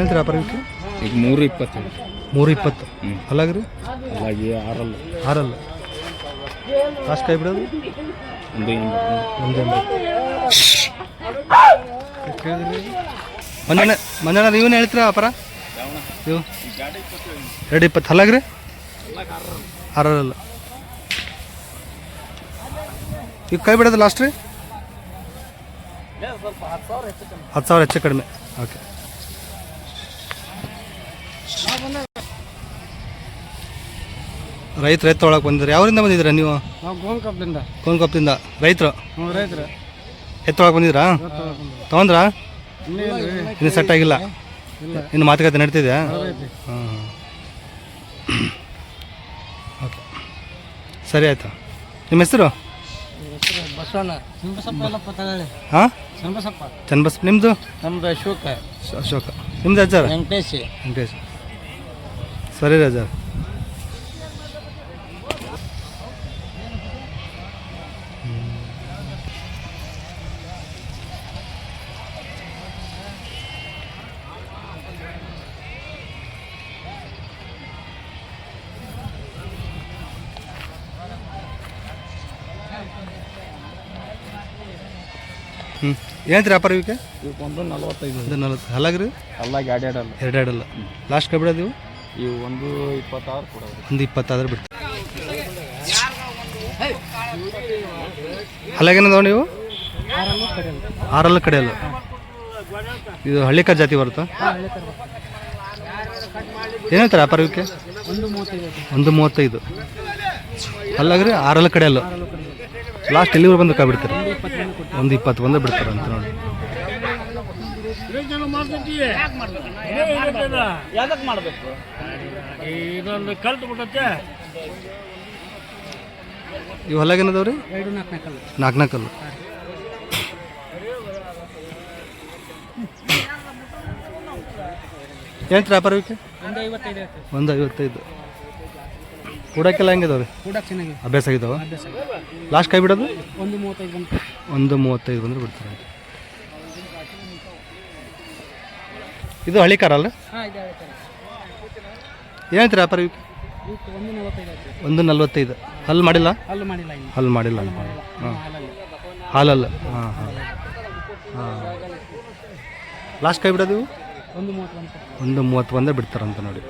ಹೇಳ್ತೀರಾ ವ್ಯಾಪಾರ ಇವಕ್ಕೆ ಈಗ ಮೂರು ಇಪ್ಪತ್ತು ಮೂರು ಇಪ್ಪತ್ತು. ಅಲ್ಲಾಗ್ರಿ? ಅಲ್ಲಾಗಿ ಆರಲ್ಲ. ಆರಲ್ಲ. ಲಾಸ್ಟ್ ಕೈ ಬಿಡೋದು? ಒಂದು. ಒಂದು ಮಂಜಣ್ಣ ಮಂಜಣ್ಣ ಇವನ್ನ ಹೇಳ್ತೀರಾ ವ್ಯಾಪಾರ ನೀವು? ಎರಡು ಇಪ್ಪತ್ತು. ಹಲ್ಲಾಗ್ರಿ ಆರಲ್ಲ. ಈಗ ಕೈ ಬಿಡೋದು ಲಾಸ್ಟ್ ರೀ ಹತ್ತು ಸಾವಿರ ಹೆಚ್ಚು ಕಡಿಮೆ. ಓಕೆ. ರೈತ ಎತ್ತ ಒಳಗೆ ಬಂದಿರಿ ಯಾವರಿಂದ ಬಂದಿದ್ದೀರಾ ನೀವು? ನಾವು ಕೋನ್ಕೊಪ್ಪದಿಂದ ರೈತರು? ಹ್ಞೂ ರೈತರು. ಎತ್ತೊಳಗೆ ಬಂದಿದ್ರಾ ತೊಗೊಂಡ್ರಾ? ಇನ್ನು ಸೆಟ್ ಆಗಿಲ್ಲ. ಇನ್ನು ಮಾತುಕತೆ ನಡೀತಿದೆ ಹಾಂ ಓಕೆ. ಸರಿ ಆಯಿತು. ನಿಮ್ಮ ಹೆಸರು? ಬಸವಣ್ಣ. ನಿಮ್ದು ಎಲ್ಲಪ್ಪ ತಗೊಳ್ಳಿ. ಹಾಂ? ಸಂಬಸಪ್ಪ ಚನ್ನಬಸ್ ನಿಮ್ಮದು ನಮ್ದು ಅಶೋಕ. ಅಶೋಕ. ನಿಮ್ದು ಅಜ್ಜಾರ ವೆಂಕಟೇಶ್. ವೆಂಕಟೇಶ್. ಸರಿ ರೀ ಅಜ್ಜಾರ ಹ್ಞೂ ಏನಂತೀರಿ ವ್ಯಾಪಾರ ಇವಕ್ಕೆ ಇವಕ್ಕೆ ಒಂದು ನಲ್ವತ್ತೈದು. ಇದು ನಲ್ವತ್ತು. ಹಲ್ಲಾಗ್ರಿ ಅಲ್ಲ ಗಾಡಿ ಆಡಲ್ಲ ಎರಡು ಎರಡಲ್ಲ ಲಾಸ್ಟ್ ಕೈ ಬಿಡೋದು ಇವು ಒಂದು ಇಪ್ಪತ್ತಾರು ಕೊಡೋದು. ಒಂದು ಇಪ್ಪತ್ತಾದ್ರೆ ಬಿಡ್ತೀವಿ. ಹಲ್ಲಾಗೇನದ ನೀವು? ಆರಲ್ಲ ಕಡೆಯಲ್ಲ. ಇದು ಹಳ್ಳಿಕರ್ ಜಾತಿ ಬರುತ್ತಾ? ಏನಂತಾರೆ ವ್ಯಾಪಾರ ಇವಕ್ಕೆ ಒಂದು ಮೂವತ್ತೈದು. ಒಂದು ಮೂವತ್ತೈದು ಅಲ್ಲಾಗ್ರಿ ಆರಲ್ಲ ಕಡೆಯಲ್ಲ. ಲಾಸ್ಟ್ ಎಲ್ಲಿ ಬಂದು ಕಾಬಿಡ್ತಾರೆ ಒಂದು ಇಪ್ಪತ್ತು ಬಂದು ಬಿಡ್ತಾರೆ ಅಂತ ನೋಡಿ. ಯಾಕೆ ಮಾಡಬೇಕು? ಇದೊಂದು ಕಲ್ತು ಬಿಟ್ಟತ್ತೆ ಇವು ಹೊಲಾಗೇನದವ ರೀ ಎರಡು ನಾಲ್ಕು ಕಲ್ಲು. ನಾಲ್ಕನೇ ಕಲ್ಲು. ಏನು ವ್ಯಾಪಾರ ಇವಕ್ಕೆ ಒಂದು ಐವತ್ತೈದು ಐತೆ ಒಂದು ಐವತ್ತೈದು ಕೂಡಕ್ಕೆಲ್ಲ ಹೆಂಗಿದಾವೆ ಅಭ್ಯಾಸ ಆಗಿದಾವ? ಲಾಸ್ಟ್ ಕೈ ಬಿಡೋದು? ಒಂದು ಮೂವತ್ತೈದು ಒಂದು ಮೂವತ್ತೈದು ಬಂದ್ರೆ ಬಿಡ್ತಾರೆ. ಇದು ಹಳಿಕಾರಲ್ಲ ಕಾರ ಅಲ್ಲ ಹಾಂ ಇದೆ ಐತೆ ವ್ಯಾಪಾರ ಇವಕ್ಕೆ ಇವತ್ತು ಒಂದು ನಲವತ್ತೈದು ಐತೆ ಒಂದು ನಲ್ವತ್ತೈದು. ಹಲ್ಲು ಮಾಡಿಲ್ಲ? ಹಲ್ಲು ಮಾಡಿಲ್ಲ ಇನ್ನು. ಹಲ್ಲು ಮಾಡಿಲ್ಲ ಹಾಂ. ಹಾಲಲ್ಲಿ. ಹಾಲಲ್ಲ. ಹಾಂ ಹಾಂ. ಹಾಂ. ಲಾಸ್ಟ್ ಕೈ ಬಿಡೋದು? ಇವು? ಒಂದು ಮೂವತ್ತು ಒಂದು ಮೂವತ್ತು ಬಿಡ್ತಾರಂತ ನೋಡಿ.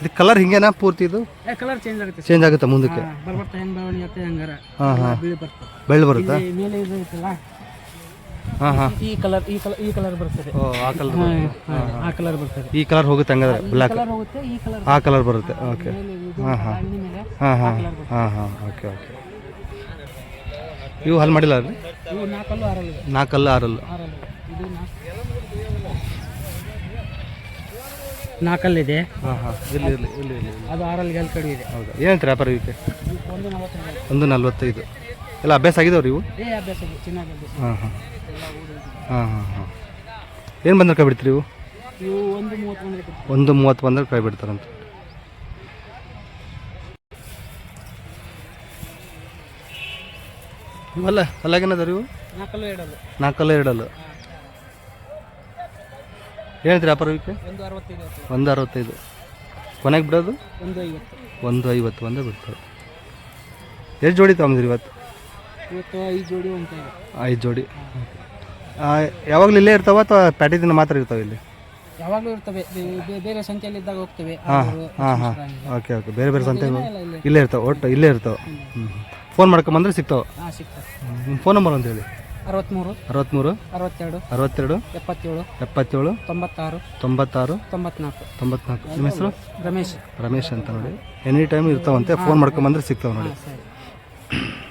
ಇದು ಕಲರ್ ಹಿಂಗೇನಾ ಪೂರ್ತಿ ಇದು? ಏ ಕಲರ್ ಚೇಂಜ್ ಆಗುತ್ತೆ. ಚೇಂಜ್ ಆಗುತ್ತಾ ಮುಂದಕ್ಕೆ? ಬರ್ಬರ್ತಾ ಹೆಂಗೆ ಬೆಳವಣಿಗೆ ಆಗುತ್ತೆ ಹಂಗಾರ. ಹಾಂ ಹಾಂ. ಬೆಳ್ಳಿ ಬರ್ತದೆ ಬೆಳ್ಳು ಬರುತ್ತಾ? ಮೇಲೆ ಇದು ಈ ಕಲರ್ ಈ ಕಲರ್ ಈ ಕಲರ್ ಬರ್ತದೆ. ಓ ಆ ಕಲರ್ ಆ ಕಲರ್ ಬರ್ತದೆ. ಈ ಕಲರ್ ಹೋಗುತ್ತೆ ಹಂಗಾದ್ರೆ ಬ್ಲ್ಯಾಕ್ ಕಲರ್ ಹೋಗುತ್ತೆ ಈ ಕಲರ್ ಆ ಕಲರ್ ಬರುತ್ತೆ ಓಕೆ ಹಾಂ ಹಾಂ. ಹಾಂ ಹಾಂ. ಹಾಂ ಹಾಂ. ಓಕೆ ಓಕೆ ಇವು ಹಲ್ ಮಾಡಿಲ್ಲ ರೀ ಇವು ನಾಲ್ಕಲ್ಲು ಆರಲ್ಲ. ನಾಲ್ಕಲ್ಲ ಆರಲ್ಲ. ನಾಲ್ಕಲ್ಲಿದೆ ಹಾಂ ಹಾಂ. ಇಲ್ಲಿ ಇಲ್ಲಿ ಇಲ್ಲಿ ಇಲ್ಲಿ ಅದು ಆರಲ್ಲಿ ಗೆಲ್ ಕಡೆ ಇದೆ. ಹೌದಾ? ಏನು ವ್ಯಾಪಾರ ಇವಕ್ಕೆ ಒಂದು ನಲವತ್ತೈದು. ಒಂದು ನಲ್ವತ್ತೈದು. ಎಲ್ಲ ಅಭ್ಯಾಸ ಆಗಿದಾವ್ರಿ ಇವು? ಹಾಂ ಹಾಂ. ಹಾಂ ಹಾಂ ಹಾಂ. ಏನು ಬಂದ್ರೆ ಕೈ ಬಿಡ್ತೀರಿ ಇವು? ಇವು ಒಂದು ಮೂವತ್ತು ಬಂದ್ರೆ ಕೊಡ್ತೀವಿ ಒಂದು ಮೂವತ್ತು ಬಂದ್ರೆ ಕೈ ಬಿಡ್ತಾರಂತ ಇವಲ್ಲ ಅಲ್ಲಾಗೇನದ ಇವು? ನಾಲ್ಕಲ್ಲು ಎರಡಲ್ಲ ನಾಲ್ಕಲ್ಲ ಎರಡಲ್ಲ ಹೇಳ್ತೀರಿ ವ್ಯಾಪಾರ ಇವಕ್ಕೆ ಒಂದು ಅರವತ್ತೈದು. ಒಂದು ಅರವತ್ತೈದು ಕೊನೆಗೆ ಬಿಡೋದು? ಒಂದು ಐವತ್ತು ಒಂದು ಐವತ್ತು ಬಿಡ್ತಾರೆ. ಎಷ್ಟು ಜೋಡಿ ತಗೊಂಡಿದ್ರಿ ಇವತ್ತು? ಇವತ್ತು ಐದು ಜೋಡಿ ಐದು ಜೋಡಿ. ಯಾವಾಗಲೂ ಇಲ್ಲೇ ಇರ್ತಾವ ಅಥವಾ ಪ್ಯಾಟಿ ದಿನ ಮಾತ್ರ ಇರ್ತಾವೆ ಇಲ್ಲಿ? ಯಾವಾಗಲೂ ಇರ್ತವೆ. ಬೇ- ಬೇ- ಬೇರೆ ಸಂಖ್ಯೆಯಲ್ಲಿ ಇದ್ದಾಗ ಹೋಗ್ತೇವೆ. ಹಾಂ ಹಾಂ ಹಾಂ. Okay okay. ಬೇರೆ ಬೇರೆ ಸಂತೆ ಇಲ್ಲೇ. ಇರ್ತಾವೆ ಒಟ್ಟು ಇಲ್ಲೇ ಇರ್ತಾವೆ. ಹ್ಞೂ ಫೋನ್ ಮಾಡ್ಕೊಂಬಂದ್ರೆ ಸಿಗ್ತಾವೆ? ಹಾಂ ಸಿಗ್ತದೆ ನಿಮ್ಮ ಫೋನ್ ನಂಬರ್ ಅಂತ ಹೇಳಿ. ಅರವತ್ತ್ಮೂರು ಅರವತ್ತ್ಮೂರು ಅರವತ್ತೆರಡು ಅರವತ್ತೆರಡು ಎಪ್ಪತ್ತೇಳು ಎಪ್ಪತ್ತೇಳು ತೊಂಬತ್ತಾರು ತೊಂಬತ್ತಾರು ತೊಂಬತ್ನಾಲ್ಕು. ತೊಂಬತ್ನಾಲ್ಕು. ನಿಮ್ಮ ಹೆಸರು? ರಮೇಶ್. ರಮೇಶ್ ಅಂತ ನೋಡಿ. ಎನಿ ಟೈಮ್ ಇರ್ತಾವಂತೆ ಫೋನ್ ಮಾಡ್ಕೊಂಬಂದ್ರೆ ಸಿಗ್ತಾವೆ ನೋಡಿ. ಸರಿ.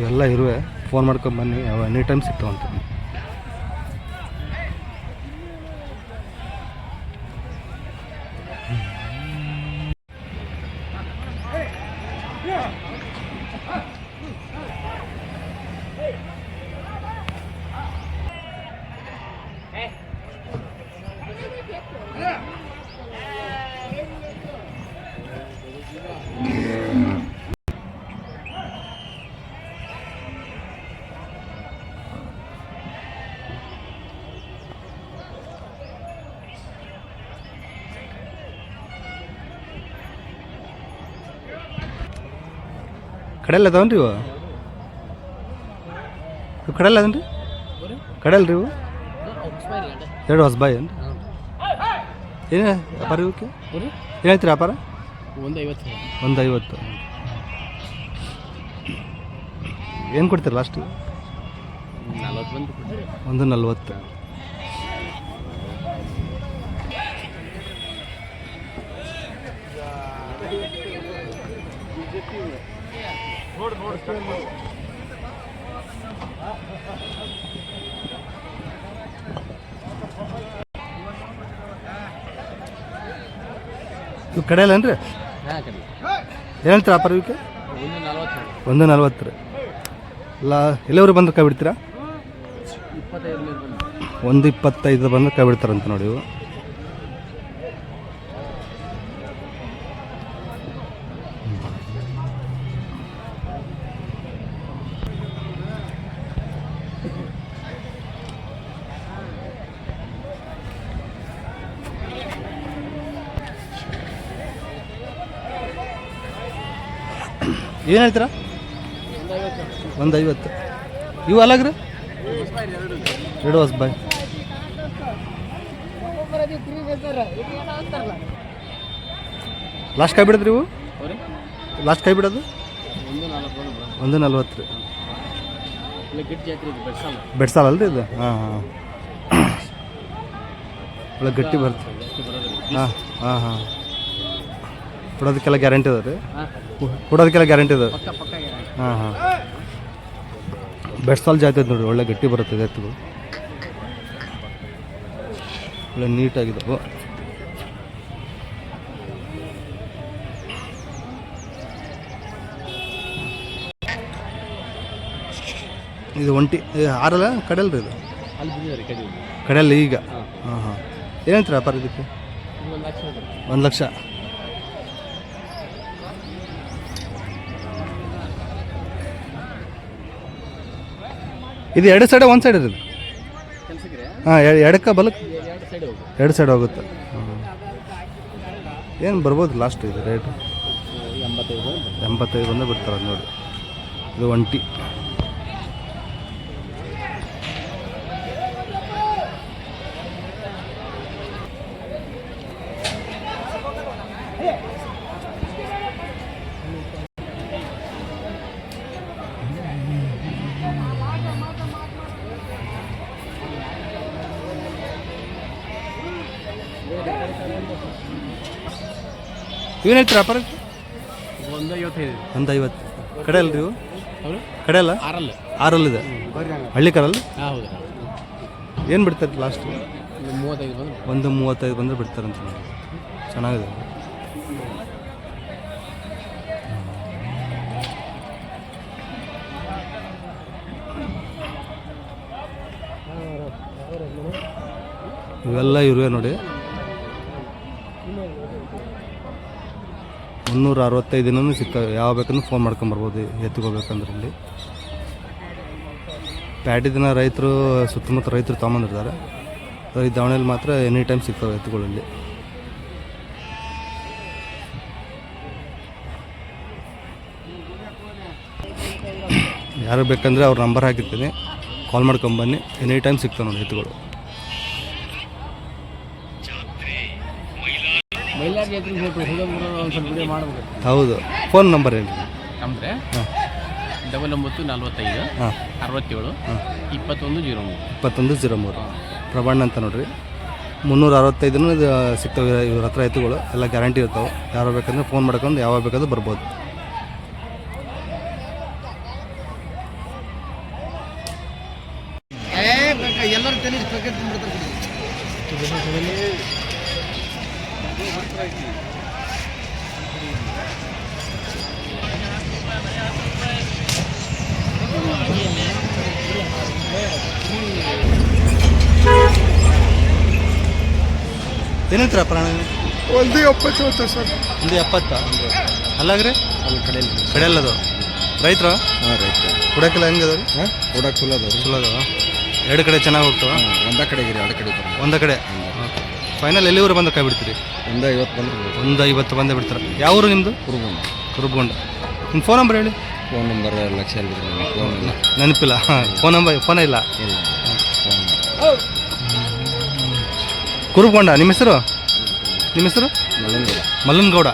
ಇವೆಲ್ಲ ಇರುವೆ. ಫೋನ್ ಮಾಡ್ಕೊಂಬನ್ನಿ ಅವ ಎನಿ ಟೈಮ್ ಸಿಗ್ತಾವಂತೆ. ಕಡೆಯಲ್ಲ ಅದಾವನ್ರಿ ಇವು? ಇವು ಕಡೆಯಲ್ಲ ಅದನ್ರಿ? ಕಡೆಯಲ್ರಿ ಇವು? ಎರಡು ಹೊಸ ಬಾಯಿ ಏನ್ರಿ? ಏನು ವ್ಯಾಪಾರ ಇವಕ್ಕೆ ಏನು ಹೇಳ್ತೀರಿ ವ್ಯಾಪಾರ? ಒಂದು ಐವತ್ತು. ಒಂದು ಐವತ್ತು ಏನು ಕೊಡ್ತೀರಿ ಲಾಸ್ಟ್ ನಲ್ವತ್ತು. ಬಂದು ನೋಡಿ ನಲ್ವತ್ತು ಇವು ಕಡೆಯಲ್ಲನ್ರಿ ಏನು ಹೇಳ್ತೀರಾ ವ್ಯಾಪಾರ ಇವಕ್ಕೆ ಒಂದು ನಲ್ವತ್ತು ರೀ. ಇಲ್ಲ ಎಲ್ಲವರು ಬಂದ್ರೆ ಕೈ ಬಿಡ್ತೀರಾ? ಬಂದು. ಒಂದು ಇಪ್ಪತ್ತೈದು ಬಂದ್ರೆ ಕೈ ಬಿಡ್ತಾರಂತ ನೋಡಿ ಇವು ಏನು ಹೇಳ್ತೀರಾ? ಒಂದು ಐವತ್ತು ಇವು ಅಲಾಗ್ರಿ ಎರಡು ಹೊಸ ಬಾಯ್ ಲಾಸ್ಟ್ ಕೈ ಬಿಡದ್ರಿ ಇವು? ಲಾಸ್ಟ್ ಕೈ ಬಿಡೋದು? ಒಂದು ನಲ್ವತ್ತು. ರೀ ಬೆಡ್ಸಾಲ ಅಲ್ರಿ ಇದು? ಹಾಂ ಹಾಂ. ಒಳ್ಳೆ ಗಟ್ಟಿ ಬರೋದಿಲ್ಲ ಹಾಂ ಹಾಂ ಹಾಂ. ಕೊಡೋದಕ್ಕೆಲ್ಲ ಗ್ಯಾರಂಟಿ ಅದ ರೀ ಕೊಡೋದಕ್ಕೆಲ್ಲ ಗ್ಯಾರಂಟಿ ಅದ. ಹಾಂ ಹಾಂ. ಬೆಸ್ಟ್ ಜಾತಿ ಐತೆ ನೋಡ್ರಿ ಒಳ್ಳೆ ಗಟ್ಟಿ ಬರುತ್ತೆ ಎತ್ತುಗಳು ಒಳ್ಳೆ ನೀಟಾಗಿದ್ದವು ಇದು ಒಂಟಿ ಆರಲ್ಲ ಆರಲ್ಲ? ರೀ ಇದು? ಕಡಲ್. ಈಗ? ಹಾಂ. ಹಾಂ ಏನಂತೀರ ವ್ಯಾಪಾರ ಇದಕ್ಕೆ? ಇದು ಒಂದು ಲಕ್ಷ. ಇದೆ. ಎರಡು ಸೈಡ್ ಒಂದು ಸೈಡ್ ಇರಲಿ ಹಾಂ ಎಡಕ್ಕೆ ಬಲಕ್ಕೆ ಎರಡು ಸೈಡ್ ಹೋಗುತ್ತೆ. ಏನು ಬರ್ಬೋದು ಲಾಸ್ಟ್ ಇದು ರೇಟು ಎಂಬತ್ತೈದು. ಬಂದು ಬಿಡ್ತಾರೆ ನೋಡಿ. ಇದು ಒಂಟಿ. ಏನು ಹೇಳ್ತೀರ ವ್ಯಾಪಾರ ಒಂದು ಐವತ್ತೈದು. ಒಂದು ಐವತ್ತು. ಕಡೆ ಅಲ್ರಿ ಇವು? ಕಡೆ ಅಲ್ಲ? ಆರಲ್ಲ. ಆರಲ್ಲಿದೆ. ಹಳ್ಳಿ ಕರಲ್ಲ ಹೌದು ಏನು ಬಿಡ್ತಾರೆ ಲಾಸ್ಟ್ ಮೂವತ್ತೈದು ಬಂದು ಒಂದು ಮೂವತ್ತೈದು ಬಂದರೆ ಬಿಡ್ತಾರೆ ಅಂತ ಚೆನ್ನಾಗಿದೆ. ಇವೆಲ್ಲ ಇರುವೆ ನೋಡಿ. ಮುನ್ನೂರ ಅರವತ್ತೈದು ದಿನವೂ ಸಿಗ್ತವೆ ಯಾವ ಬೇಕಂದ್ರೆ ಫೋನ್ ಮಾಡ್ಕೊಂಬರ್ಬೋದು ಎತ್ಕೋಬೇಕಂದ್ರೆ ಇಲ್ಲಿ ಪ್ಯಾಟಿ ದಿನ ರೈತರು, ಸುತ್ತಮುತ್ತ ರೈತರು ತೊಗೊಂಬಂದಿರ್ತಾರೆ. ಈ ದಾವಣಗೆರೆ ಮಾತ್ರ ಎನಿ ಟೈಮ್ ಸಿಗ್ತವೆ ಎತ್ತುಗಳಲ್ಲಿ. ಯಾರು ಬೇಕಂದರೆ ಅವ್ರ ನಂಬರ್ ಹಾಕಿರ್ತೀನಿ. ಕಾಲ್ ಮಾಡ್ಕೊಂಬನ್ನಿ ಎನಿ ಟೈಮ್ ಸಿಗ್ತವೆ ನೋಡಿ ಎತ್ತುಗಳು ಮೈಲಾರ ಜಾತ್ರೆ ಸ್ವಲ್ಪ ಹುಡುಗರು ಒಂದು ಸ್ವಲ್ಪ ವಿಡಿಯೋ ಮಾಡ್ಬೇಕು ಹೌದು. ಫೋನ್ ನಂಬರ್ ಹೇಳಿ ನಮ್ದ್ರೆ ಹಾಂ. ಡಬಲ್ ಒಂಬತ್ತು ನಲ್ವತ್ತೈದು ಹಾಂ. ಅರವತ್ತೇಳು ಹಾಂ. ಇಪ್ಪತ್ತೊಂದು ಜೀರೋ ಮೂರು. ಇಪ್ಪತ್ತೊಂದು ಜೀರೋ ಮೂರು. ಪ್ರಬಣ್ಣ ಅಂತ ನೋಡ್ರಿ. ಮುನ್ನೂರ ಅರವತ್ತೈದನೂ ಇದು ಸಿಗ್ತವೆ ಇವ್ರ ಹತ್ರ ಎತ್ತುಗಳು. ಎಲ್ಲ ಗ್ಯಾರಂಟಿ ಇರ್ತಾವೆ. ಯಾರು ಬೇಕಂದ್ರೆ ಫೋನ್ ಮಾಡ್ಕೊಂಡು ಯಾವಾಗ ಬೇಕಾದ್ರೂ ಬರ್ಬೋದು. ಹೊತ್ತು ಸರ್ ಒಂದು ಎಪ್ಪತ್ತ? ಅಲ್ಲಾಗ್ರಿ? ಅಲ್ಲಿ ಕಡೆಯಲ್ಲಿ ಕಡೆಯಲ್ಲದು. ರೈತರು? ಹಾಂ ರೈತ ಕುಡಕ್ಕೆಲ್ಲ ಹೆಂಗೆ ಅದಾವ ಹಾಂ? ಕೊಡಕ್ಕೆ ಚಲೋ ಅದಾವ ಚಲೋ ಅದಾವ ಎರಡು ಕಡೆ ಚೆನ್ನಾಗಿ ಹೋಗ್ತಾವ? ಒಂದ ಕಡೆಗೆ ರೀ ಎರಡು ಕಡೆ ಒಂದ ಕಡೆ? ಫೈನಲ್ ಎಲ್ಲಿವರು ಬಂದು ಕೈ ಬಿಡ್ತೀರಿ? ಒಂದು ಐವತ್ತು ಬಂದ್ರೆ ಒಂದು ಐವತ್ತು ಬಂದೇ ಬಿಡ್ತಾರೆ? ಯಾವ ಊರು ನಿಮ್ಮದು ಕುರುಬನ್ ಕುರುಬ್ಗೊಂಡ ನಿಮ್ಮ ಫೋನ್ ನಂಬರ್ ಹೇಳಿ. ಫೋನ್ ನಂಬರ್ ಲಕ್ಷ ಇಲ್ಲ ಫೋನ್ ಇಲ್ಲ. ನೆನಪಿಲ್ಲ. ಹಾಂ ಫೋನ್ ನಂಬರ್ ಫೋನೇ ಇಲ್ಲ. ಇಲ್ಲ. ಕುರುಬಗೊಂಡ ನಿಮ್ಮ ಹೆಸರು? ನಿಮ್ಮ ಹೆಸರು? ಮಲ್ಲನ್ ಮಲ್ಲನಗೌಡ.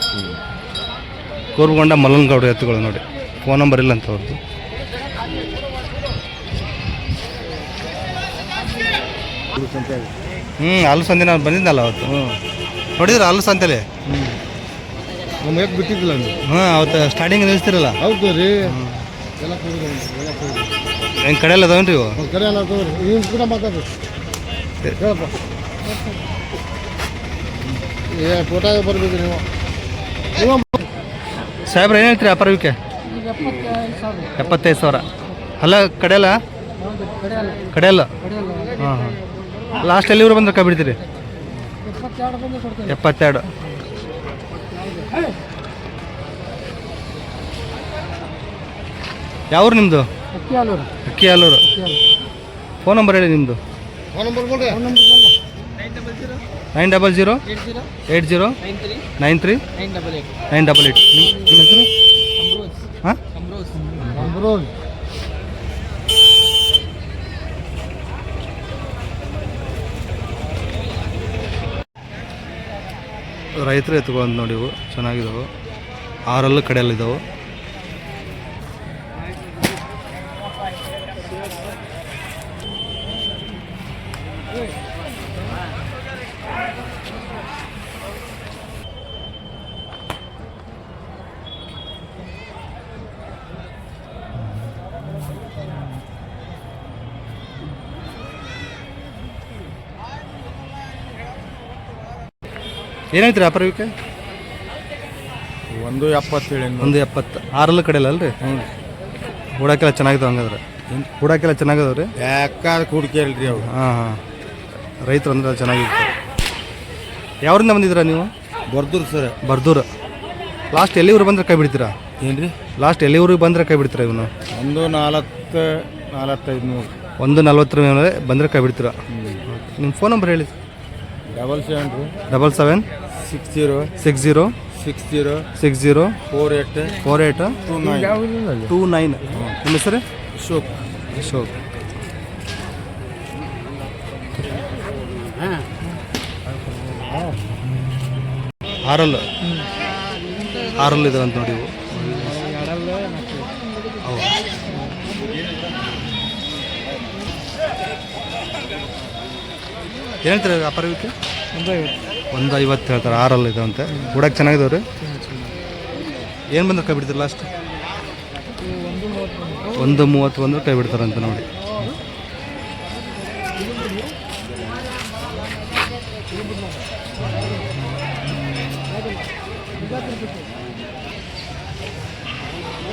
ಕೋರ್ಬಗೊಂಡ ಮಲ್ಲನಗೌಡ ಎತ್ತುಗಳು ನೋಡಿ. ಫೋನ್ ನಂಬರ್ ಇಲ್ಲ ಅಂತ ಅವ್ರದ್ದು. ಹ್ಞೂ ಅಲ್ಲು ಸಂತೆ ನಾನು ಬಂದಿದ್ದಲ್ಲ ಅವತ್ತು ನೋಡಿದ್ರ ಅಲ್ಲು ಸಂತೆಲಿ? ನಮ್ಗೆ ಯಾಕೆ ಬಿಟ್ಟಿದ್ದಿಲ್ಲ ಅಂದ್ರೆ ಹಾಂ ಅವತ್ತು ಸ್ಟಾರ್ಟಿಂಗ್ ನಿಲ್ಲಿಸ್ತಿರಲ್ಲ ಹೌದು ರೀ. ಹೆಂಗೆ ಕಡೆ ಎಲ್ಲ ಅದಾವೇನ್ರಿ ಇವು? ಕಡೆ ಮಾತಾಡ್ರಿ. ಫೋಟೋ ಬರ್ಬೇಕು ನೀವು. ನೀವು ಸಾಹೇಬ್ರ ಏನು ಹೇಳ್ತೀರಾ ವ್ಯಾಪಾರಕ್ಕೆ? ಎಪ್ಪತ್ತೈದು ಸಾವಿರ. ಅಲ್ಲ ಕಡೆಯಲ್ಲ? ಕಡೆಯಲ್ಲ? ಹಾಂ ಹಾಂ. ಲಾಸ್ಟ್ ಎಲ್ಲಿ ಬಂದ್ರೆ ಕಬಿಡ್ತೀರಿ ಬಿಡ್ತೀರಿ ಎಪ್ಪತ್ತೆರಡು ಯಾವ್ರು ನಿಮ್ಮದು ಅಕ್ಕಿ ಹಾಲೂರು ಫೋನ್ ನಂಬರ್ ಹೇಳಿ ನಿಮ್ಮದು phone number nine double zero eight zero nine three nine double eight ನಿಮ್ಮ ಹೆಸರು? ಹಾಂ? ರೈತರು ಎತ್ಕೊಂಡು ನೋಡಿವು ಚೆನ್ನಾಗಿದ್ದಾವೆ ಆರಲ್ಲೂ ಕಡೆಯಲ್ಲಿದ್ದಾವೆ ಏನು ರೀ ವ್ಯಾಪಾರಕ್ಕೆ? ಒಂದು ಎಪ್ಪತ್ತೇಳು ಒಂದು ಎಪ್ಪತ್ತು. ಆರಲ್ಲ ಕಡೆಯಲ್ಲ ಅಲ್ರಿ? ಹ್ಞೂ. ಹೂಡಕ್ಕೆಲ್ಲ ಚೆನ್ನಾಗಿದ್ದಾವೆ ಹಂಗಾದ್ರೆ. ಹೂಡಕ್ಕೆಲ್ಲ ಚೆನ್ನಾಗಿದಾವೆ ರೀ? ಯಾಕಾದ ರೀ ಅವ್ರು. ಹಾಂ ಹಾಂ. ರೈತರು ಅಂದ್ರೆ ಚೆನ್ನಾಗಿತ್ತು ಯಾವ್ರಿಂದ ಬಂದಿದ್ದೀರಾ ನೀವು? ಬರ್ದೂರ್ ಸರ್. ಬರ್ದೂರು. ಲಾಸ್ಟ್ ಎಲ್ಲಿವ್ರು ಬಂದ್ರೆ ಕೈ ಬಿಡ್ತೀರಾ? ಏನ್ರಿ? ಲಾಸ್ಟ್ ಎಲ್ಲಿವ್ರಿಗೆ ಬಂದ್ರೆ ಕೈ ಬಿಡ್ತೀರ ಇವನು? ಒಂದು ನಾಲ್ಕು ನಾಲ್ಕೈದು ನೂರು. ಒಂದು ನಲ್ವತ್ತರ ಮೇಲೆ ಬಂದರೆ ಕೈ ಬಿಡ್ತೀರಾ? ನಿಮ್ಮ ಫೋನ್ ನಂಬರ್ ಹೇಳಿ. Double seven double seven six zero six zero six zero six zero four eight four eight two nine two nine ನಿಮ್ಮ ಹೆಸರು? ಅಶೋಕ್. ಅಶೋಕ್. ಆರಲ್. ಆರಲ್ ಇದಾವೆ ಅಂತ ನೋಡಿ ಏನಂತಾರೆ ಹೌದು. ಒಂದು ಐವತ್ತು ಹೇಳ್ತಾರೆ, ಆರಲ್ಲಿ ಇದಾವಂತೆ ಹುಡಕ್ಕೆ ಚೆನ್ನಾಗಿದಾವ್ರಿ. ಏನು ಬಂದ್ರೆ ಕೈ ಬಿಡ್ತೀರಿ ಲಾಸ್ಟ್ ಒಂದು ಮೂವತ್ತು ಬಂದ್ರೆ ಕೈ ಬಿಡ್ತಾರಂತ ನೋಡಿ.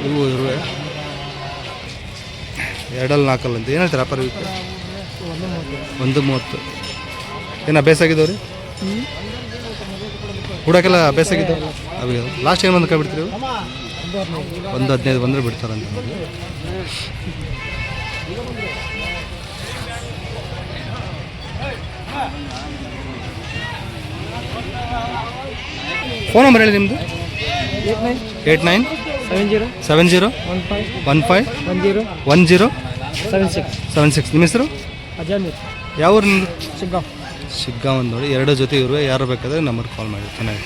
ಇವು ಇರುವೆ ಎರಡಲ್ಲಿ ನಾಲ್ಕಲ್ಲಿ ಅಂತ. ಏನು ಹೇಳ್ತಾರೆ ಅಪರ ಒಂದು ಮೂವತ್ತು. ಏನು ಅಭ್ಯಾಸ ಆಗಿದ್ದಾವೆ ರೀ ಕೂಡಕ್ಕೆಲ್ಲ ಅಭ್ಯಾಸ ಆಗಿದ್ದಾವೆ? ಅవి ಲಾಸ್ಟ್ ಏನು ಬಂದು ಕೈ ಬಿಡ್ತೀರಿ? ಒಂದು ಹದಿನೈದು ಬಂದರೆ ಬಿಡ್ತಾರಂತ ಫೋನ್ ನಂಬರ್ ಹೇಳಿ ನಿಮ್ಮದು eight nine? Seven zero? Seven zero? One five? One five? One zero? One zero? Seven six? Seven six. ನಿಮ್ಮ ಹೆಸರು? ಯಾವ ಊರು ನಿಮ್ಮದು ಶಿಗ್ಗಾಂವ್ ಒಂದು ನೋಡಿ ಎರಡು ಜೊತೆ ಇರುವೆ ಯಾರು ಬೇಕಾದ್ರೆ ನಂಬರ್ ಕಾಲ್ ಮಾಡಿ ಚೆನ್ನಾಗಿ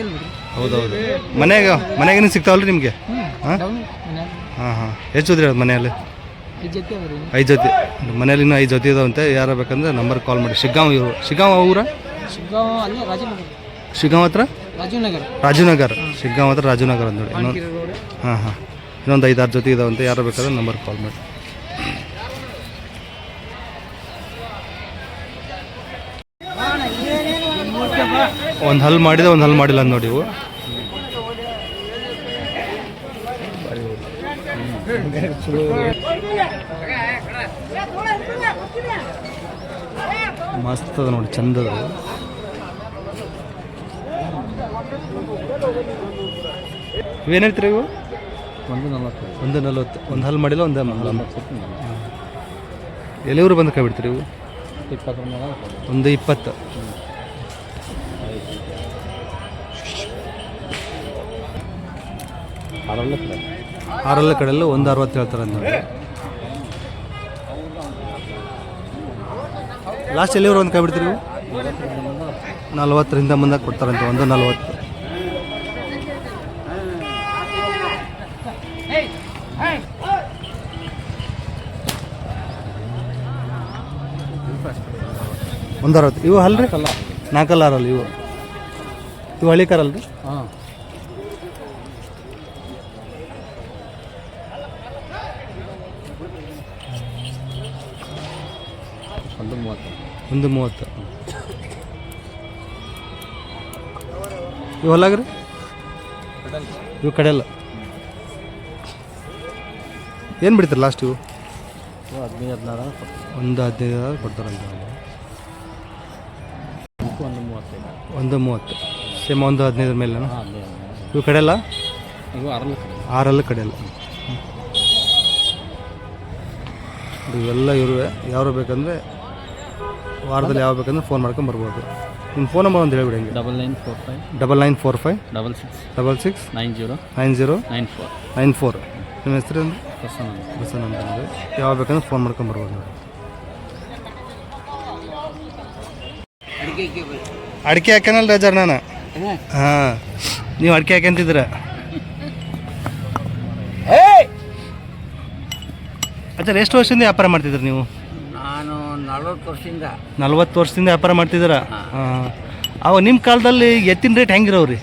ಇಲ್ಲ ಹೌದೌದು. ಮನೆಯಾಗ ಮನೆಯಾಗೇನು ಸಿಗ್ತಾವಲ್ರಿ ನಿಮಗೆ? ಹಾಂ? ಹಾಂ ಹಾಂ. ಎಷ್ಟು ಜೊತೆ ಇರೋದು ಮನೆಯಲ್ಲಿ? ಐದು ಜೊತೆ ಮನೇಲಿ ಇನ್ನೂ ಐದು ಜೊತೆ ಇದಾವಂತೆ ಯಾರು ಬೇಕಂದ್ರೆ ನಂಬರ್ ಕಾಲ್ ಮಾಡಿ. ಶಿಗ್ಗಾಂವ್ ಇವರು. ಶಿಗ್ಗಾಂವ್ ಊರ? ಶಿಗ್ಗಾಂವ್ ಹತ್ರ? ರಾಜೀವ್ನಗರ್ ರಾಜೀವ್ನಗರ್ ಶಿಗ್ಗಾಂವ್ ಹತ್ರ ರಾಜೀವ್ನಗರ್ ಅಂತ ನೋಡಿ ಹಾಂ ಹಾಂ. ಇನ್ನೊಂದು ಐದಾರು ಜೊತೆ ಇದಾವಂತೆ ಯಾರು ಬೇಕಾದ್ರೆ ನಂಬರ್ ಕಾಲ್ ಮಾಡಿ. ಒಂದು ಹಲ್ ಮಾಡಿದೆ ಒಂದು ಹಲ್ ಮಾಡಿಲ್ಲ ನೋಡಿ ಇವು. ಮಸ್ತ್ ಅದ ನೋಡಿ ಚಂದ ಅದ. ಇವೇನು ಹೇಳ್ತೀರಿ ಇವು? ಒಂದು ನಲ್ವತ್ತು. ಒಂದು ನಲ್ವತ್ತು. ಒಂದು ಹಲ್ ಮಾಡಿಲ್ಲ ಒಂದು ಹಲ್ ಎಲ್ಲಿವರು ಬಂದು ಕೈ ಬಿಡ್ತೀರಿ ಇವು? ಇಪ್ಪತ್ತು ಒಂದು ಇಪ್ಪತ್ತು. ಆರಲ್ಲ ಕಡೆಯಲ್ಲೂ ಒಂದು ಅರವತ್ತು ಹೇಳ್ತಾರೆ ನೋಡಿ ಲಾಸ್ಟ್ ಎಲ್ಲಿವ್ರು ಒಂದು ಕೈ ಬಿಡ್ತೀರಿ ನೀವು? ನಲ್ವತ್ತರಿಂದ ಮುಂದೆ ಕೊಡ್ತಾರಂತೆ ಒಂದು ನಲವತ್ತು. ಒಂದು ಅರವತ್ತು. ಇವು ಅಲ್ರಿ? ನಾಲ್ಕಲ್ಲ ಆರಲ್ಲ ಇವು? ಇವು ಹಳ್ಳಿ ಕಾರಲ್ರಿ ಹಾಂ. ಒಂದು ಮೂವತ್ತು. ಇವು ಹೊಲಾಗ್ರಿ ಇವು ಕಡೆಯಲ್ಲ. ಏನು ಬಿಡ್ತಾರೆ ಲಾಸ್ಟ್ ಇವು? ಹದಿನೈದು ಹದಿನಾರು ಒಂದು ಹದಿನೈದು ಕೊಡ್ತಾರಂತ. ಒಂದು ಮೂವತ್ತೈದು ಒಂದು ಮೂವತ್ತು. ಸೇಮ್ ಒಂದು ಹದಿನೈದರ ಮೇಲೆ ಇವು ಕಡೆಯಲ್ಲ? ಇವು ಆರಲ್ಲ ಆರಲ್ಲ ಕಡೆಯಲ್ಲ ಇವೆಲ್ಲ ಇರುವೆ. ಯಾರು ಬೇಕಂದರೆ ವಾರದಲ್ಲಿ ಯಾವ ಬೇಕಂದ್ರೆ ಫೋನ್ ಮಾಡ್ಕೊಂಡು ಬರ್ಬೋದು. ನಿಮ್ಮ ಫೋನ್ ನಂಬರ್ ಒಂದು ಹೇಳ್ಬಿಡಿ ಹಂಗೆ. Double nine four five double nine four five double six double six nine zero nine zero nine four nine four ನಿಮ್ಮ ಹೆಸರು ಪ್ರಸನ್ನ ಅಂತ. ಅಂತಂದರೆ ಯಾವ ಬೇಕಂದ್ರೆ ಫೋನ್ ಮಾಡ್ಕೊಂಡು ಬರ್ಬೋದು ನೋಡಿ ಅಡಿಕೆ ಹಾಕ್ಯಾನಲ್ಲ ರಜಾರ್ ನಾನು ಹಾಂ. ನೀವು ಅಡಿಕೆ ಹಾಕ್ಯಂತಿದ್ದೀರ? ಅಚ್ಚ ಎಷ್ಟು ವರ್ಷದಿಂದ ವ್ಯಾಪಾರ ಮಾಡ್ತಿದ್ರಿ ನೀವು? ನಲವತ್ತು ವರ್ಷದಿಂದ. ನಲ್ವತ್ತು ವರ್ಷದಿಂದ ವ್ಯಾಪಾರ ಮಾಡ್ತಿದ್ದೀರಾ? ಹಾಂ. ಅವಾಗ ನಿಮ್ಮ ಕಾಲದಲ್ಲಿ ಎತ್ತಿನ ರೇಟ್ ಹೆಂಗಿರೋವ್ರಿ?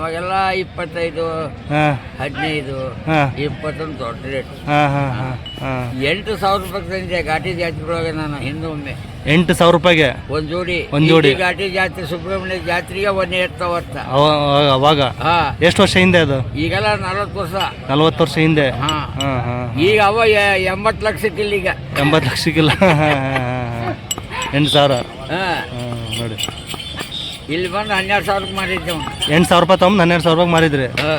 ಅವಾಗೆಲ್ಲ ಇಪ್ಪತ್ತೈದು ಹಾಂ. ಹದಿನೈದು ಹಾಂ. ಇಪ್ಪತ್ತೊಂದು ದೊಡ್ಡ ರೇಟ್ ಹಾಂ ಹಾಂ ಹಾಂ ಹಾಂ. ಎಂಟು ಸಾವಿರ ರೂಪಾಯಿ ತಂದೆ ಘಾಟಿ ಜಾತ್ರೆಗಳೊಳಗೆ ನಾನು ಹಿಂದೊಮ್ಮೆ ಎಂಟು ಸಾವಿರ ರೂಪಾಯಿಗೆ? ಒಂದು ಜೋಡಿ. ಒಂದ್ ಜೋಡಿ. ಘಾಟಿ ಜಾತ್ರೆ ಸುಬ್ರಹ್ಮಣ್ಯ ಜಾತ್ರೆಗೆ ಒಂದು ಎತ್ತ ವರ್ಷ ಅವ- ಅವಾಗ- ಹಾ. ಎಷ್ಟು ವರ್ಷ ಹಿಂದೆ ಅದು? ಈಗೆಲ್ಲ ನಲವತ್ತು ವರ್ಷ. ನಲ್ವತ್ತು ವರ್ಷ ಹಿಂದೆ? ಹಾ. ಹಾಂ ಹಾಂ ಈಗ ಅವ ಎ- ಎಂಬತ್ತು ಲಕ್ಷಕ್ಕಿಲ್ಲ ಈಗ. ಎಂಬತ್ತು ಲಕ್ಷಕ್ಕಿಲ್ಲ. ಎಂಟು ಸಾವಿರ? ಹಾ. ಹಾಂ ನೋಡಿ. ಇಲ್ಲಿ ಬಂದು ಹನ್ನೆರಡು ಸಾವಿರಕ್ಕೆ ಮಾರಿದ್ದೆ ಅವ್ನು. ಎಂಟು ಸಾವಿರ ರೂಪಾಯಿ ತೊಗೊಂಡು ಹನ್ನೆರಡು ಸಾವಿರ ರೂಪಾಯಿ ಮಾರಿದ್ರಿ? ಹಾ.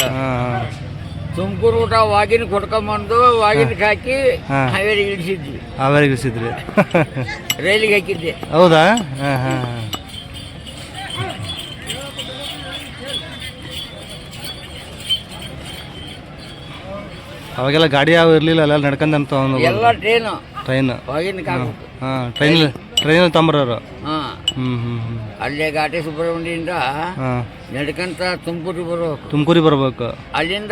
ತುಮಕೂರು ಊಟ ವಾಗಿನ ಕೊಡ್ಕೊಂಬಂದು ವಾಗಿನಕ್ಕೆ ಹಾಕಿ ಹಾ. ಹಾವೇರಿಗೆ ಇಳಿಸಿದ್ವಿ. ಹಾವೇರಿ ಇಳಿಸಿದ್ರಿ? ರೈಲಿಗೆ ಹಾಕಿದ್ದೆ. ಹೌದಾ? ಹಾಂ ಅವಾಗೆಲ್ಲ ಗಾಡಿ ಯಾವ ಇರಲಿಲ್ಲ ಎಲ್ಲ ನಡ್ಕೊಂಡು ಎಲ್ಲ ಟ್ರೈನು ಟ್ರೈನ್ ಹಾಂ. ಟ್ರೈನ್ ಟ್ರೈನಲ್ಲಿ ತಂಬ್ರವ್ರು ಹಾಂ. ಅಲ್ಲೇ ಘಾಟಿ ಸುಬ್ರಹ್ಮಣ್ಯದಿಂದ ಹಾಂ. ನಡ್ಕಂತ ತುಮಕೂರಿಗೆ ಬರಬೇಕು. ತುಮಕೂರಿಗೆ ಬರ್ಬೇಕು. ಅಲ್ಲಿಂದ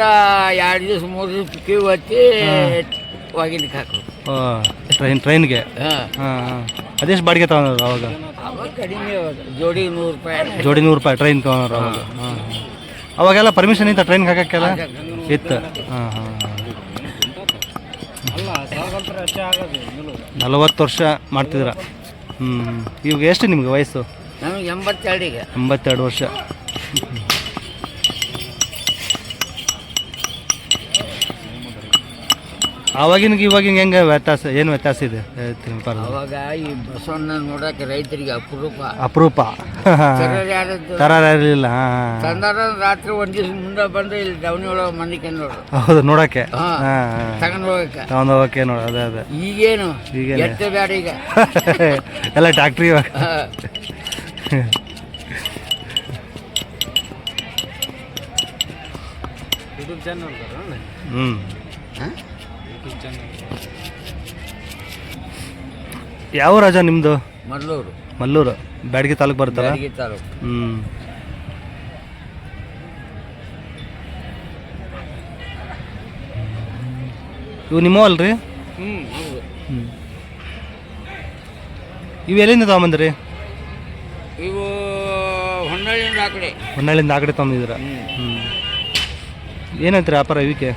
ಎರಡು ದಿವಸ ಮೂರು ದಿವಸ ಕ್ಯೂ ಹಚ್ಚಿ ವಾಗಿನಕ್ಕೆ ಹಾಕಬೇಕು. ಟ್ರೈನ್ ಟ್ರೈನ್ಗೆ? ಹಾಂ. ಹಾಂ ಹಾಂ. ಅದೆಷ್ಟು ಬಾಡಿಗೆ ತಗೊಂಡ್ರು ಅವಾಗ? ಅವಾಗ ಕಡಿಮೆ ಜೋಡಿ ನೂರು ರೂಪಾಯಿ ಜೋಡಿ ನೂರು ರೂಪಾಯಿ ಟ್ರೈನ್ ತಗೊಂಡ್ರು ಅವಾಗ. ಹಾಂ. ಅವಾಗೆಲ್ಲ ಪರ್ಮಿಷನ್ ಇತ್ತು ಟ್ರೈನ್ಗೆ ಹಾಕಕ್ಕೆಲ್ಲ? ಇತ್ತು. ಹಾಂ ಹಾಂ ನಲವತ್ತು ವರ್ಷ ಮಾಡ್ತಿದ್ರ ಹ್ಞೂ ಇವಾಗ ಎಷ್ಟು ನಿಮ್ಗೆ ವಯಸ್ಸು? ನಮಗೆ ಎಂಬತ್ತೆರಡಿಗೆ. ಎಂಬತ್ತೆರಡು ವರ್ಷ. ಆವಾಗಿನ ಇವಾಗಿನ ಹೆಂಗೆ ವ್ಯತ್ಯಾಸ ಏನು ವ್ಯತ್ಯಾಸ ಇದೆ? ಪರ್ವಾಗಿಲ್ಲ. ಅವಾಗ ಈ ಬಸವಣ್ಣ ನೋಡಕ್ಕೆ ರೈತರಿಗೆ ಅಪರೂಪ. ಅಪರೂಪ. ಸರಳ ಯಾರದ್ದು? ಥರ ಇರಲಿಲ್ಲ ತಂದಾರ ರಾತ್ರಿ ಒಂದ್ ದಿವಸ ಮುಂದೆ ಬಂದು ಇಲ್ಲಿ ದವಣಿ ಒಳಗೆ ಮಂದಿ ನೋಡು ಹೌದು ನೋಡಕ್ಕೆ. ಹಾ ಹಾಂ ಹಾಂ. ತಗೊಂಡು ಹೋಗಕ್ಕೆ. ತಗೊಂಡು ಹೋಗೋಕೆ ನೋಡಿ ಅದೇ ಅದೇ. ಈಗೇನು? ಈಗೇನು? ಎತ್ತ ಬೇಡ ಈಗ. ಎಲ್ಲ ಟ್ಯಾಕ್ಟ್ರಿ ಇವಾಗ. ಹಾ. ಹ್ಞೂ ಯಾವ ರಾಜ ನಿಮ್ಮದು ಮಲ್ಲೂರು. ಮಲ್ಲೂರು. ಬ್ಯಾಡಗಿ ತಾಲೂಕು ಬರ್ತಾರ ಬ್ಯಾಡಗಿ ತಾಲೂಕು. ಹ್ಞೂ ಇವು ನಿಮ್ಮವ ಅಲ್ರಿ? ಹ್ಞೂ ಇವು ಎಲ್ಲಿಂದ ತಗೊಂಬಂದ್ರಿ? ಇವು ಹೊನ್ನಾಳಿಯಿಂದ ಆ ಕಡೆ. ಹೊನ್ನಾಳಿಂದ ಆ ಕಡೆ ಹ್ಞೂ ಏನಂತೀರಿ ವ್ಯಾಪಾರ ಇವಕ್ಕೆ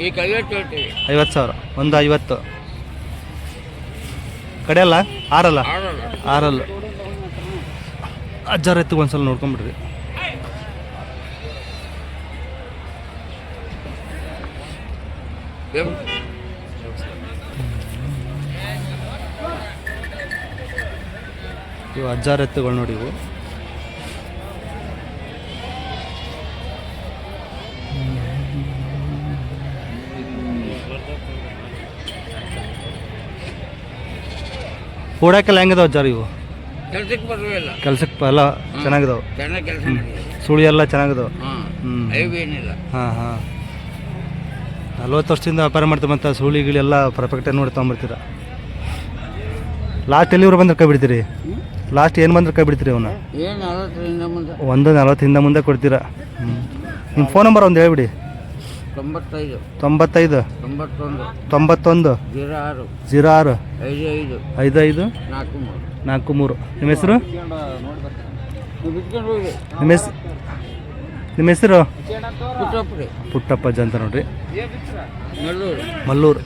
ಈಗ ಐವತ್ತು ಹೇಳ್ತೀವಿ. ಐವತ್ತು ಸಾವಿರ. ಒಂದು ಐವತ್ತು. ಕಡೆ ಅಲ್ಲ? ಆರಲ್ಲ? ಆಡಲ್ಲ ಆರಲ್ಲ. ಅಜ್ಜಾರ ಎತ್ತು ಒಂದ್ಸಲ ನೋಡ್ಕೊಂಬಿಡ್ರಿ. ಇವು ಅಜ್ಜಾರ ಎತ್ತುಗಳು ನೋಡಿ ಇವು. ಕೂಡಕ್ಕೆಲ್ಲ ಹೆಂಗದಾವ ಜಾರಿ ಇವು. ಕೆಲ್ಸಕ್ಕೆ ಬರುವಿಲ್ಲ ಕೆಲ್ಸಕ್ಕೆ ಎಲ್ಲ ಚೆನ್ನಾಗಿದಾವೆ. ಚೆನ್ನಾಗಿ ಕೆಲಸ ಮಾಡಿದೆ ಸುಳಿ ಎಲ್ಲ ಚೆನ್ನಾಗಿದಾವೆ. ಹ್ಞೂ ಐವೇನಿಲ್ಲ ಹಾಂ ಹಾಂ. ನಲ್ವತ್ತು ವರ್ಷದಿಂದ ವ್ಯಾಪಾರ ಮಾಡ್ತಕ್ಕಂಥ ಸುಳಿಗಳೆಲ್ಲ ಪರ್ಫೆಕ್ಟಾಗಿ ನೋಡಿ ತೊಗೊಂಬರ್ತೀರ? ಲಾಸ್ಟ್ ಎಲ್ಲಿವ್ರು ಬಂದ್ರೆ ಕೈ ಬಿಡ್ತೀರಿ? ಲಾಸ್ಟ್ ಏನು ಬಂದ್ರೆ ಕೈ ಬಿಡ್ತೀರಿ ಅವನ್ನ? ಒಂದು ನಲ್ವತ್ತು ಹಿಂದೆ ಮುಂದೆ ಕೊಡ್ತೀರಾ? ನಿಮ್ಮ ಫೋನ್ ನಂಬರ್ ಒಂದು ಹೇಳ್ಬಿಡಿ. ತೊಂಬತ್ತೈದು. ತೊಂಬತ್ತೈದು. ತೊಂಬತ್ತೊಂದು. ತೊಂಬತ್ತೊಂದು. ಜೀರೋ ಆರು ಜೀರೋ ಆರು ಐದು ಐದು ಐದು ಐದು ನಾಲ್ಕು ಮೂರು. ನಾಲ್ಕು ಮೂರು. ನಿಮ್ಮ ಹೆಸರು? ನಿಮ್ಮ ಹೆಸ್ ನಿಮ್ಮ ಹೆಸರು? ಪುಟ್ಟಪ್ಪ ಅಂತ ನೋಡ್ರಿ. ಮಲ್ಲೂರು.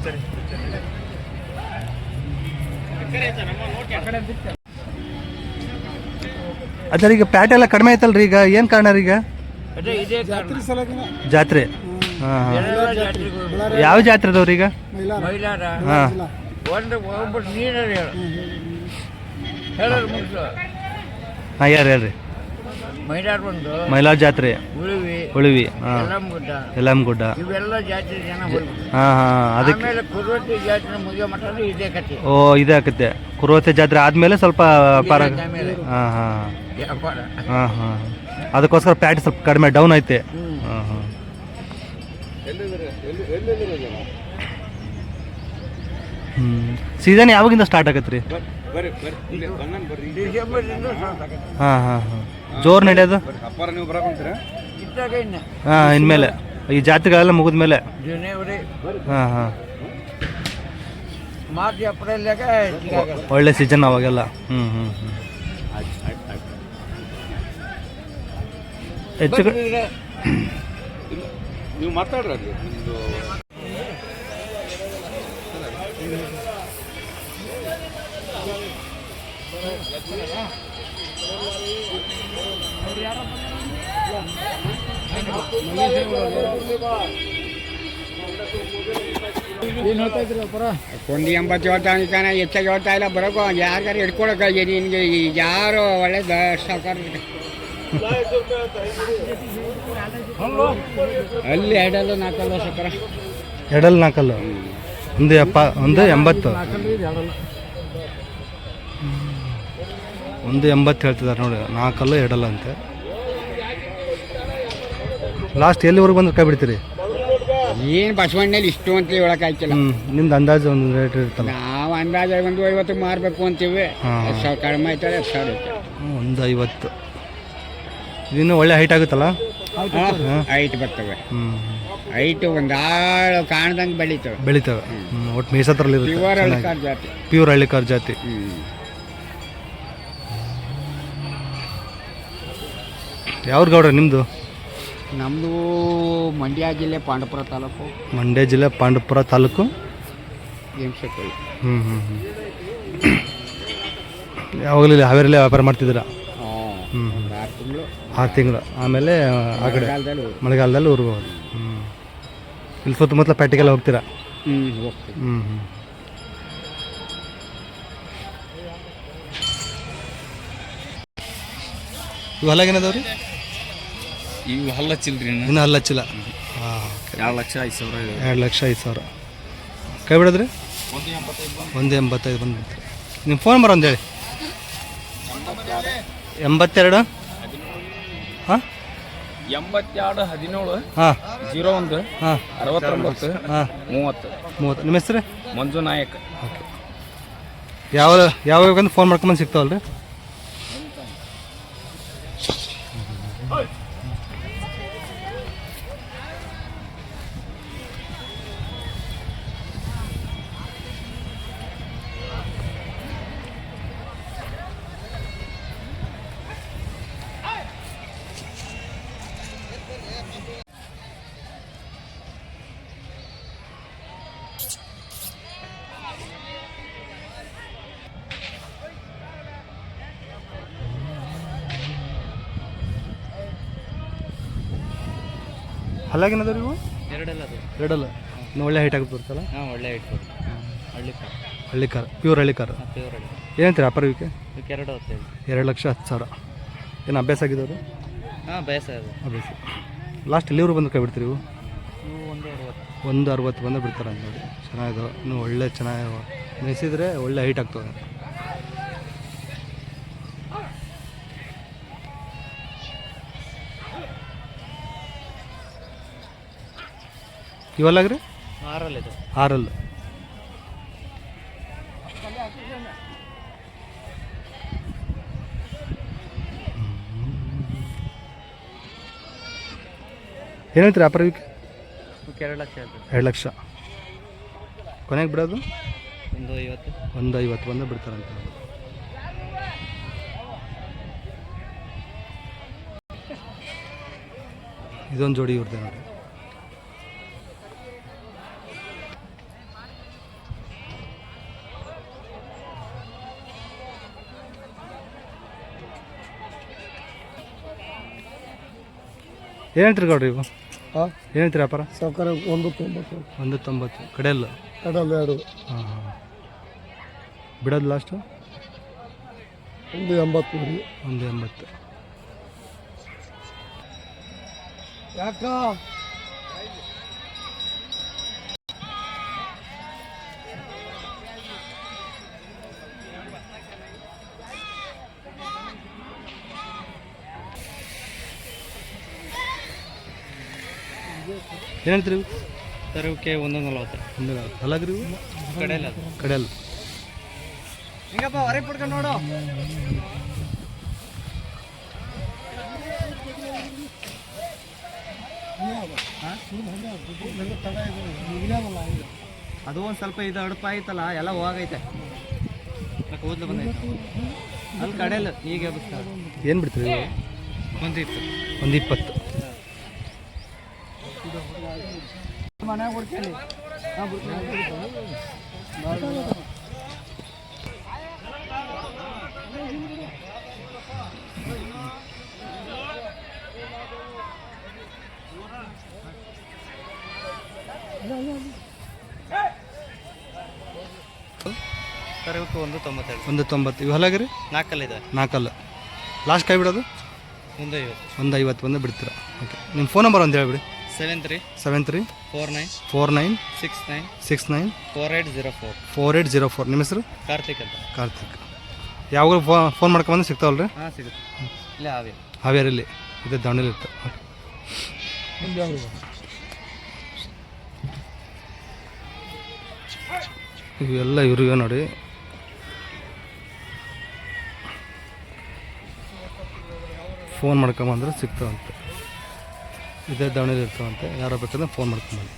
ಅದ್ರ ಈಗ ಪ್ಯಾಟ್ ಎಲ್ಲ ಕಡಿಮೆ ಐತಲ್ರಿ ಈಗ? ಏನು ಕಾರಣ ರೀ ಈಗ? ಜಾತ್ರೆ. ಹಾಂ ಹಾಂ. ಯಾವ ಜಾತ್ರೆ ಅದಾವ್ರಿ ಈಗ ಹಾಂ. ಒಂದು ಹೇಳು. ಹಾಂ ಯಾರು ಹೇಳ್ರಿ. ಮೈಲಾರ ಒಂದು ಮೈಲಾರ ಜಾತ್ರೆ. ಉಳಿವಿ ಉಳಿವಿ ಯಲ್ಲಮ್ಮಗುಡ್ಡ ಇವೆಲ್ಲ ಜಾತ್ರೆ ಜನ ಹಾಂ ಹಾಂ ಅದಕ್ಕೆ ಜಾತ್ರೆ ಮುಗಿಯೋ ಮಟ್ಟ ಇದೇ ಕತೆ ಓ ಇದೇ ಆಗುತ್ತೆ ಕುರುವತೆ ಜಾತ್ರೆ ಆದಮೇಲೆ ಸ್ವಲ್ಪ ವ್ಯಾಪಾರ ಹಾ ಹಾಂ. ಹಾಂ ಹಾಂ. ಅದಕ್ಕೋಸ್ಕರ ಪ್ಯಾಟ್ ಸ್ವಲ್ಪ ಕಡಿಮೆ ಡೌನ್ ಐತೆ. ಹಾಂ ಹಾಂ ಹ್ಞೂ ಸೀಸನ್ ಯಾವಾಗಿಂದ ಸ್ಟಾರ್ಟ್ ಆಗತ್ತೆ ರೀ? ಹಾಂ ಹಾಂ ಹಾಂ. ಜೋರು ನಡೆಯೋದು? ಹಾಂ ಇನ್ಮೇಲೆ. ಈ ಜಾತ್ರೆಗಳೆಲ್ಲ ಮುಗಿದ ಮೇಲೆ ಜನವರಿ ಹಾಂ ಹಾಂ. ಒಳ್ಳೆ ಸೀಸನ್ ಅವಾಗೆಲ್ಲ. ಹ್ಞೂ ಹ್ಞೂ ಹ್ಞೂ ಹೆಚ್ಚು ನೀವು ಮಾತಾಡ್ರಿ ಏನು ಹೇಳ್ತಾ ಇದ್ರಿ ಪರ ಒಂದು ಎಂಬತ್ತು ಹೇಳ್ತಾ ಇದ್ದಾನ ಹೆಚ್ಚಾಗಿ ಹೇಳ್ತಾ ಇಲ್ಲ ಬರೋಕೋ ಯಾರಿಗಾರು ಹಿಡ್ಕೊಳಕ್ಕೆ ನಿನ್ಗೆ ಯಾರು ಒಳ್ಳೆ ಅಲ್ಲಿ ಎಡಲ್ಲು ನಾಲ್ಕಲ್ಲ ಸಕರ ಎಡಲ್ ನಾಲ್ಕಲ್ಲು. ಒಂದು ಎಪ್ಪ ಒಂದು ಎಂಬತ್ತು. ಒಂದು ಎಂಬತ್ತು ಹೇಳ್ತಿದ್ದಾರೆ ನೋಡಿ ನಾಲ್ಕಲ್ಲ ಎರಡಲ್ಲ ಅಂತ. ಲಾಸ್ಟ್ ಎಲ್ಲಿವರೆಗೂ ಬಂದು ಕೈ ಬಿಡ್ತೀರಿ? ಏನು ಬಸವಣ್ಣಲ್ಲಿ ಇಷ್ಟು ಅಂತ ಹೇಳಕ್ ಆಯ್ತಿಲ್ಲ. ಹ್ಞೂ ನಿಮ್ದು ಅಂದಾಜು ಒಂದು ರೇಟ್ ಇರ್ತಲ್ಲ ನಾವು ಅಂದಾಜು ಒಂದು ಐವತ್ತು ಮಾರಬೇಕು ಅಂತೀವಿ. ಹಾ. ಹತ್ತು ಸಾವಿರ ಕಡಿಮೆ ಆಯ್ತಾರೆ ಹತ್ತು ಸಾವಿರ ಹ್ಮ್, ಒಂದು ಐವತ್ತು. ಇದನ್ನು ಒಳ್ಳೆ ಹೈಟ್ ಆಗುತ್ತಲ್ಲ? ಹೈಟ್ ಬರ್ತವೆ. ಹ್ಞೂ ಐಟ್ ಒಂದು ಆಳು ಕಾಣ್ದಂಗೆ ಬೆಳೀತವೆ. ಬೆಳಿತವೆ. ಒಟ್ಟು ಮೀಸತ್ರ ಪ್ಯೂರ್ ಹಳ್ಳಿಕಾರ್ ಜಾತಿ. ಪ್ಯೂರ್ ಹಳ್ಳಿಕಾರ್ ಜಾತಿ. ಹ್ಞೂ ಯಾವ್ದು ಗೌಡ್ರ ನಿಮ್ಮದು ನಮ್ಮದು ಮಂಡ್ಯ ಜಿಲ್ಲೆ ಪಾಂಡಪುರ ತಾಲೂಕು. ಮಂಡ್ಯ ಜಿಲ್ಲೆ ಪಾಂಡವಪುರ ತಾಲೂಕು? ಹ್ಞೂ ಹ್ಞೂ ಹ್ಞೂ ಯಾವಾಗಲೂ ಇಲ್ಲಿ ಹಾವೇರಿಲೇ ವ್ಯಾಪಾರ ಮಾಡ್ತಿದ್ದೀರಾ? ಹ್ಞೂ ಆರು ತಿಂಗಳು. ಆರು ತಿಂಗಳು. ಆಮೇಲೆ ಆ ಕಡೆ ಮಳೆಗಾಲದಲ್ಲಿ ಊರಿಗೆ ಹೋಗೋದು ಹ್ಞೂ ಇಲ್ಲಿ ಸುತ್ತಮುತ್ತಲ ಪ್ಯಾಟಿಗೆಲ್ಲ ಹೋಗ್ತೀರಾ? ಹ್ಞೂ ಹೋಗ್ತೀವಿ. ಹ್ಞೂ ಹ್ಞೂ ಇವು ಹೊಲಾಗೇನದವ್ರಿ ಇವು ಹಲ್ಲ ಚಿಲ್ರಿ ಇನ್ನೂ. ಹಲ್ಲ ಹಚ್ಚಿಲ್ಲ ಹಾಂ ಎರಡು ಲಕ್ಷ ಐದು ಸಾವಿರ ಎರಡು ಲಕ್ಷ ಐದು ಸಾವಿರ. ಕೈ ಬಿಡೋದ್ರಿ? ಒಂದು ಎಂಬತ್ತೈದು ಬಂದ್ಬಿಡ್ತೀರಿ ನಿಮ್ಮ ಫೋನ್ ನಂಬರ್ ಒಂದು ಹೇಳಿ ಎಂಬತ್ತೆರಡು? ಹಾಂ? ಎಂಬತ್ತೆರಡು ಹದಿನೇಳು ಹಾಂ. ಜೀರೋ ಒಂದು ಹಾಂ. ಅರವತ್ತೊಂಬತ್ತು ಹಾಂ. ಮೂವತ್ತು. ಮೂವತ್ತು. ನಿಮ್ಮ ಹೆಸರು? ಮಂಜು ನಾಯಕ್. ಓಕೆ. ಯಾವ ಯಾವ ಫೋನ್ ಮಾಡ್ಕೊಂಬಂದು ಸಿಗ್ತಾವಲ್ರಿ? ಹಲ್ಲಾಗೇನದ ಇವು? ಎರಡೆಲ್ಲ ಅದು. ಎರಡಲ್ಲ? ಇನ್ನು ಒಳ್ಳೆ ಹೈಟ್ ಆಗಿ ಬರ್ತಲ್ಲ ಹಾಂ ಒಳ್ಳೆ ಇಟ್ಟು ಹಳ್ಳಿ ಹಳ್ಳಿ ಕಾರ್ ಪ್ಯೂರ್ ಹಳ್ಳಿ ಕಾರ್ ಪ್ಯೂರ್ ಹಳ್ಳಿ ಏನಂತೀರ ವ್ಯಾಪಾರ ಇವಕ್ಕೆ ಇದಕ್ಕೆ ಎರಡು ಹೊತ್ತೇಳಿ ಎರಡು ಲಕ್ಷ ಹತ್ತು ಸಾವಿರ. ಏನು ಅಭ್ಯಾಸ ಆಗಿದವರು ಹಾಂ ಬಯಸ ಅದು. ಅಭ್ಯಾಸ. ಲಾಸ್ಟ್ ಎಲ್ಲಿವ್ರು ಬಂದು ಕೈ ಬಿಡ್ತೀರಿ ಇವು? ಒಂದು ಅರವತ್ತು. ಒಂದು ಅರವತ್ತು ಬಂದು ಬಿಡ್ತಾರೆ ಅಂತ ನೋಡಿ. ಚೆನ್ನಾಗಿದ್ದಾವೆ ಇನ್ನು ಒಳ್ಳೆ ಚೆನ್ನಾಗಿ ಮೆಸಿದ್ರೆ ಒಳ್ಳೆ ಹೈಟ್ ಆಗ್ತವೆ. ಇವೆಲ್ಲಾಗ್ರಿ? ಆರಲ್ಲಿ ಇದು ಆರಲ್ಲು. ಏನು ಹೇಳ್ತೀರಿ ಇವಕ್ಕೆ ಎರಡು ಲಕ್ಷ ಆಯ್ತು ಎರಡು ಲಕ್ಷ. ಕೊನೆಗೆ ಬಿಡೋದು? ಒಂದು ಐವತ್ತು. ಒಂದು ಐವತ್ತು ಬಂದು ಬಿಡ್ತಾರಂತ. ಇದೊಂದು ಜೋಡಿ ಇವ್ರದ್ದೆ ನೋಡಿ. ಏನು ಹೇಳ್ತೀರಿ ಗೌಡ್ರಿ ಇವು? ಹಾಂ ಏನು ಹೇಳ್ತೀರಿ ವ್ಯಾಪಾರ? ಸೌಕರ್ಯ ಒಂದು ತೊಂಬತ್ತು ಒಂದು ತೊಂಬತ್ತು ಕಡೆಯಲ್ಲ ಕಡಲ್ ಎರಡು. ಹಾಂ ಹಾಂ. ಬಿಡೋದು ಲಾಸ್ಟು ಒಂದು ಎಂಬತ್ತು ನೋಡಿ ಒಂದು ಎಂಬತ್ತು. ಯಾಕ? ಏನು ಹೇಳ್ತೀರಿ ಇವು ಸರ್ ಇವಕ್ಕೆ ಒಂದು ನಲ್ವತ್ತು. ಒಂದು ಅಲಾಗ್ರಿ ಇವು ಕಡೆಯಲ್ಲ ಅದು. ಕಡೆಯಲ್ಲ. ಹಿಂಗಪ್ಪ ಹೊರಗೆ ಪಡ್ಕೊಂಡು ನೋಡು. ಅದು ಒಂದು ಸ್ವಲ್ಪ ಇದು ಅಡಪ ಆಯ್ತಲ್ಲ ಎಲ್ಲ ಹೋಗೈತೆ. ಕೂದಲು ಬಂದೈತೆ. ಅಲ್ಲಿ ಕಡೆಯಲ್ಲ ಈಗ ಎಬ್ಬಿಸ್ತಾರೆ ಏನು ಬಿಡ್ತೀರಿ ಇವು ಇತ್ತು ಒಂದು ಇಪ್ಪತ್ತು. ಇವಕ್ಕೆ ಒಂದು ತೊಂಬತ್ತೆರಡು ಒಂದು ತೊಂಬತ್ತು. ಇವು ಹಲಾಗ್ರಿ ನಾಲ್ಕಲ್ಲಿದೆ. ನಾಲ್ಕಲ್ಲ. ಲಾಸ್ಟ್ ಕೈ ಬಿಡೋದು? ಒಂದು ಐವತ್ತು. ಒಂದು ಐವತ್ತು ಬಂದು ಬಿಡ್ತೀರಾ. ಓಕೆ ನಿಮ್ಮ ಫೋನ್ ನಂಬರ್ ಒಂದು ಹೇಳ್ಬಿಡಿ. Seven three seven three four nine four nine six nine six nine four eight zero four four eight zero four ನಿಮ್ಮ ಹೆಸರು? ಕಾರ್ತಿಕ್ ಅಂತ. ಕಾರ್ತಿಕ್. ಯಾವಾಗ ಫೋ ಫೋನ್ ಮಾಡ್ಕೊಂಬಂದ್ರೆ ಸಿಗ್ತಾವಲ್ಲ ರೀ ಹಾಂ ಸಿಗುತ್ತೆ. ಇಲ್ಲೇ ಹಾವೇರಿ. ಹಾವೇರಲ್ಲಿ ಇದೆ ದಾವಣಗೆರೆ ಇತ್ತು. ಇವೆಲ್ಲ ಇವ್ರಿಗೆ ನೋಡಿ. ಫೋನ್ ಮಾಡ್ಕೊಂಬಂದ್ರೆ ಸಿಗ್ತಾವಂತೆ. ಇದೇ ದಾವಣಗೆರೆ ಇರ್ತಾವಂತೆ ಯಾರೋ ಬೇಕಾದ್ರೆ ಫೋನ್ ಮಾಡ್ಕೊಂಬಂದು